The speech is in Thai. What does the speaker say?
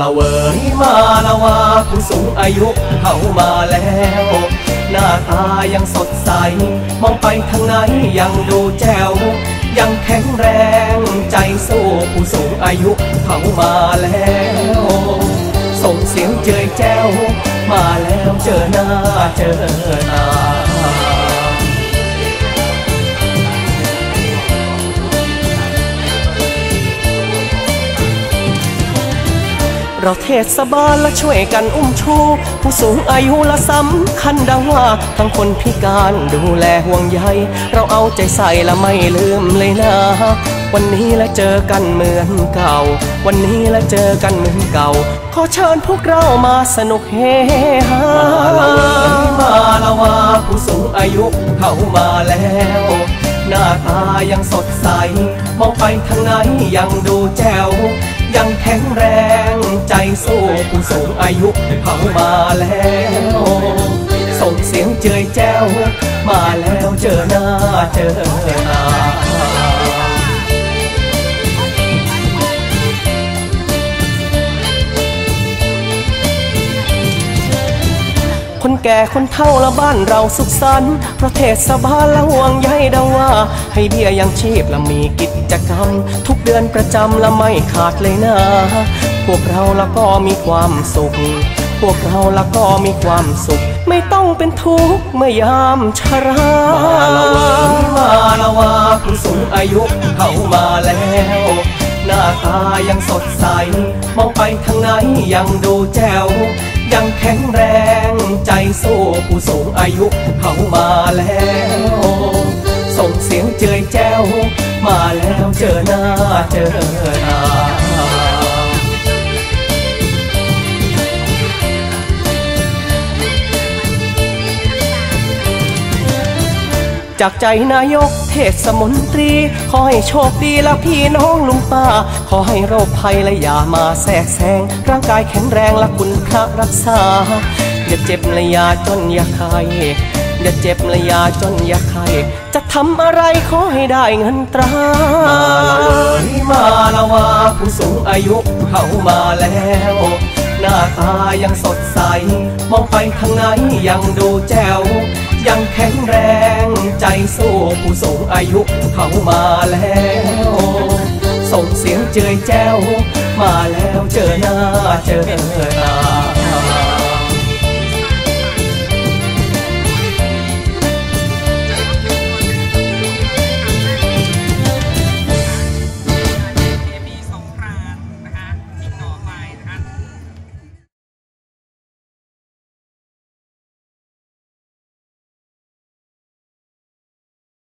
ละเวยมาละวาผู้สูงอายุเข้ามาแล้ว หน้าตายังสดใส มองไปทางไหนยังดูแจ๋วยังแข็งแรงใจสู้ผู้สูงอายุเข้ามาแล้ว ส่งเสียงเจยแจ้ว มาแล้วเจอหน้าเจอตา เราเทศบาลและช่วยกันอุ้มชู ผู้สูงอายุและสำคัญดังว่า ทั้งคนพิการดูแลห่วงใย เราเอาใจใส่และไม่ลืมเลยนะ วันนี้และเจอกันเหมือนเก่า วันนี้และเจอกันเหมือนเก่า ขอเชิญพวกเรามาสนุกเฮฮามาละมาละว่าผู้สูงอายุเข้ามาแล้วหน้าตายังสดใส มองไปทางไหนยังดูแจ๋ว ยังแข็งแรง สู้ผู้สูงอายุเขามาแล้ว ส่งเสียงเจยแจ้ว มาแล้วเจอหน้าเจอตา แก่คนเฒ่าและบ้านเราสุขสันต์เพราะเทศบาลละห่วงใยดังว่า ให้เบี้ยยังชีพและมีกิจกรรม ทุกเดือนประจำและไม่ขาดเลยนะ พวกเราละก็มีความสุข พวกเราละก็มีความสุข ไม่ต้องเป็นทุกข์เมื่อยามชรามาละวยมาละว่าผู้สูงอายุเข้ามาแล้วหน้าตายังสดใส มองไปทางไหนยังดูแจ๋วยังแข็งแรง ใจสู้ผู้สูงอายุเข้ามาแล้ว ส่งเสียงเจยแจ้ว มาแล้วเจอหน้าเจอตา จากใจนายกเทศมนตรี ขอให้โชคดีและพี่น้องลุงป้า ขอให้โรคภัยและอย่ามาแทรกแซง ร่างกายแข็งแรงและคุณพระรักษา อย่าเจ็บและอย่าจนอย่าไข้อย่าเจ็บและอย่าจนอย่าไข้จะทำอะไรขอให้ได้เงินตรา มาเวยมาละว่าผู้สูงอายุเข้ามาแล้ว หน้าตายังสดใส มองไปทางไหนยังดูแจ๋ว ยังแข็งแรงใจสู้ผู้สูงอายุเข้ามาแล้ว ส่งเสียงเจยแจ้ว มาแล้วเจอหน้าเจอตา